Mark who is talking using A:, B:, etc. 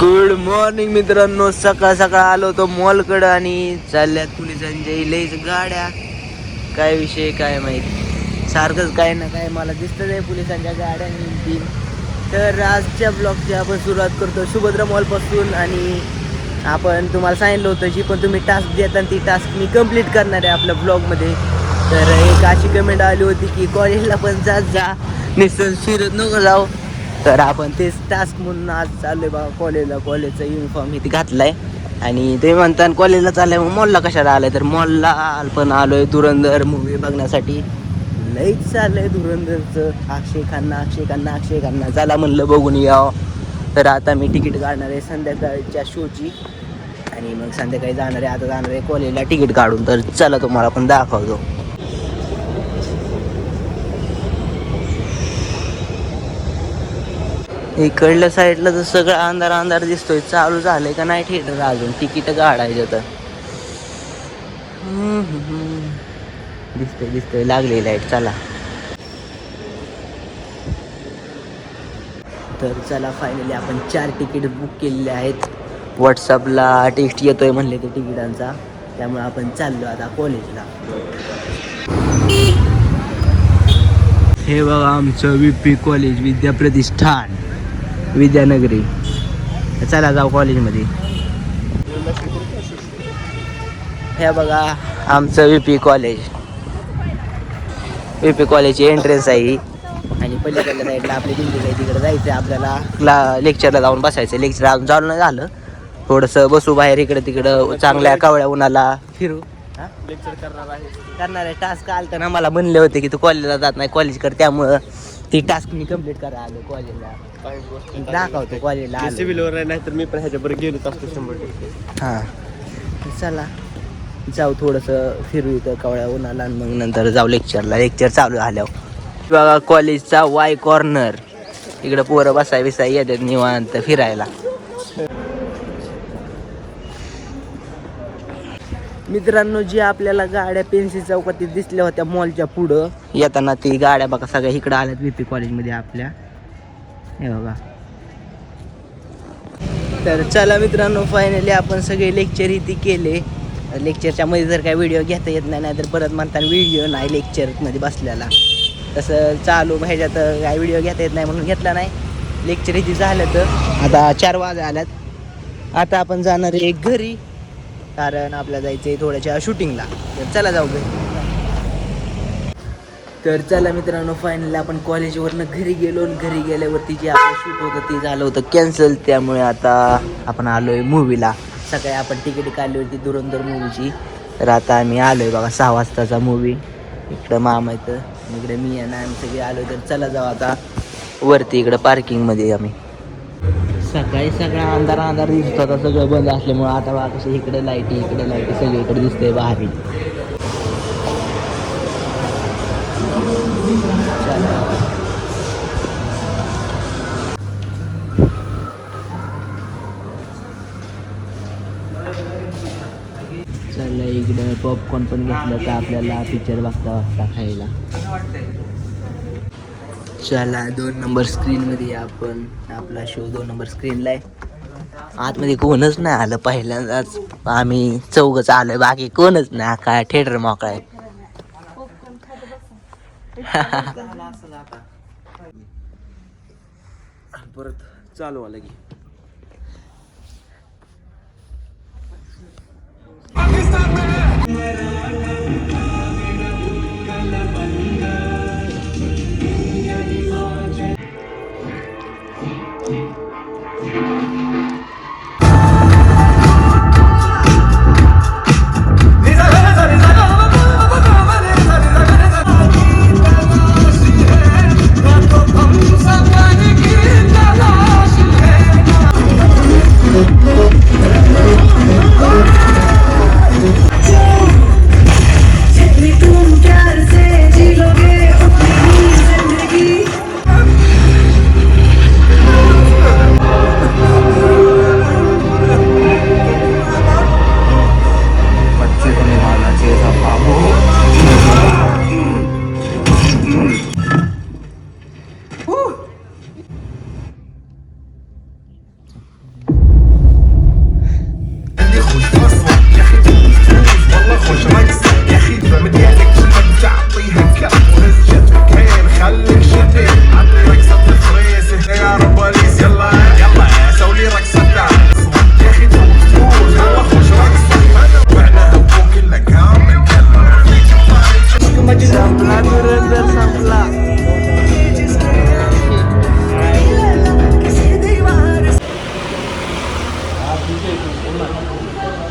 A: Good morning मित्रांनो. सकाळ सकाळ आलो होतो मॉलकडं आणि चालल्यात पोलिसांच्या लईच गाड्या. काय विषय काय माहीत. सारखंच काय ना काय मला दिसतं आहे पोलिसांच्या गाड्या आणि तर आजच्या ब्लॉगची आपण सुरुवात करतो सुभद्रा मॉलपासून आणि आपण तुम्हाला सांगितलं होतं जी पण तुम्ही टास्क देता ती टास्क मी कंप्लीट करणार आहे आपल्या ब्लॉगमध्ये तर एक अशी कमेंट आली होती की कॉलेजला पण जात जा. निसर्ग फिरत नको जाऊ. तर आपण तेच टास्क म्हणून आज चाललोय बा कॉलेजला कॉलेजचा युनिफॉर्म इथे घातलाय. आणि ते म्हणतात कॉलेजला चाललंय मग मॉलला कशाला आलाय? तर मॉलला पण आलोय धुरंधर मूवी बघण्यासाठी. लईच चाललंय धुरंधरचं. अक्षय खान्ना अक्षय खान्ना अक्षय खान्ना. चला म्हणलं बघून यावं. तर आता मी तिकीट काढणार आहे संध्याकाळच्या शोची. आणि मग संध्याकाळी जाणार आहे आता जाणार आहे कॉलेजला तिकीट काढून. तर चला तुम्हाला पण दाखवतो. इकडल्या साईडला तर सगळं अंधार अंधार दिसतोय. चालू झालंय का नाही थिएटर अजून? तिकीट काढायचं तर हम्म, हम्म, दिसतंय दिसतंय. लागली लाइट चला. तर चला फायनली आपण चार तिकीट बुक केलेले आहेत. व्हॉट्सअपला टेस्ट येतोय म्हणले ते तिकिटांचा. त्यामुळे आपण चाललो आता कॉलेजला हे बघा आमचं पी कॉलेज विद्याप्रतिष्ठान. विद्यानगरी. चला जाऊ कॉलेजमध्ये. हे बघा आमचं विपी कॉलेज विपी कॉलेजची एंट्रन्स आहे आणि पलीकडल्या साईडला आपली दिल्ली आहे तिकडे जायचं आहे आपल्याला क्ला लेक्चरला जाऊन बसायचं लेक्चर अजून चालू नाही झालं. थोडंसं बसू बाहेर इकडे तिकडं चांगल्या कावळ्या उन्हाला फिरू.
B: लेक्चर करणार आहे
A: करणार आहे टास्क आलं तर आम्हाला म्हणले होते की तू कॉलेजला जात नाही कॉलेज कर त्यामुळं. ती टास्क मी कंप्लीट करा आलो कॉलेजला दाखवतो कॉलेजला आलो.
B: सिव्हिलवर आहे नाहीतर मी पण ह्याच्याबरोबर गेलोच असतो शंभर टक्के.
A: हां. चला. जाऊ थोडंसं फिरू इथं कवळ्या उन्हाला आणि मग नंतर जाऊ लेक्चरला लेक्चर चालू झाल्यावर. बघा कॉलेजचा वाय कॉर्नर इकडं पोरं बसाय बिसाय येतात निवांत फिरायला. मित्रांनो जी आपल्याला गाड्या पेन्सिल चौकातीत दिसल्या होत्या मॉलच्या पुढं. येताना ती गाड्या बघा सगळ्या इकडं आल्यात व्ही पी कॉलेजमध्ये आपल्या. हे बघा. तर चला मित्रांनो फायनली आपण सगळे लेक्चर इथे केले. लेक्चरच्या मध्ये जर काय व्हिडिओ घेता येत नाही नाहीतर परत म्हणताना व्हिडिओ नाही लेक्चरमध्ये बसलेला. तसं चालू ह्याच्यात काय व्हिडिओ घेता येत नाही म्हणून घेतला नाही. लेक्चर इथे झालं तर आता चार वाजे आल्यात. आता आपण जाणार आहे घरी. कारण आपल्याला जायचं आहे थोड्याशा शूटिंगला. तर चला जाऊ तर चला मित्रांनो फायनली आपण कॉलेजवरनं घरी गेलो आणि घरी गेल्यावरती जे आपलं शूट होतं ते झालं होतं कॅन्सल त्यामुळे आता आपण आलोय मूवीला सकाळी आपण तिकीट काढली होती धुरंधर मूवीची तर आता आम्ही आलोय बघा सहा वाजताचा मूवी इकडं मामा इथं इकडे मी आणि आम्ही सगळे आलोय. तर चला जाऊ आता. वरती इकडं पार्किंगमध्ये आम्ही. सकाळी सगळा अंधार अंधार दिसत होता सगळं बंद असल्यामुळं आता बा कसं इकडे लाईटी इकडे लाईटी सगळीकडे दिसतंय भारी. चला चला इकडं पॉपकॉर्न पण घेतलं तर आपल्याला? पिक्चर बघता बघता खायला. चला दोन नंबर स्क्रीनमध्ये आपण आपला शो दोन नंबर स्क्रीनला आहे. आतमध्ये कोणच नाही आलं पहिल्यांदाच. आम्ही चौघच आलोय बाकी कोणच नाही. काय थिएटर मोकळा आहे.
B: परत चालू आलं की
C: पाकिस्तान 我们把来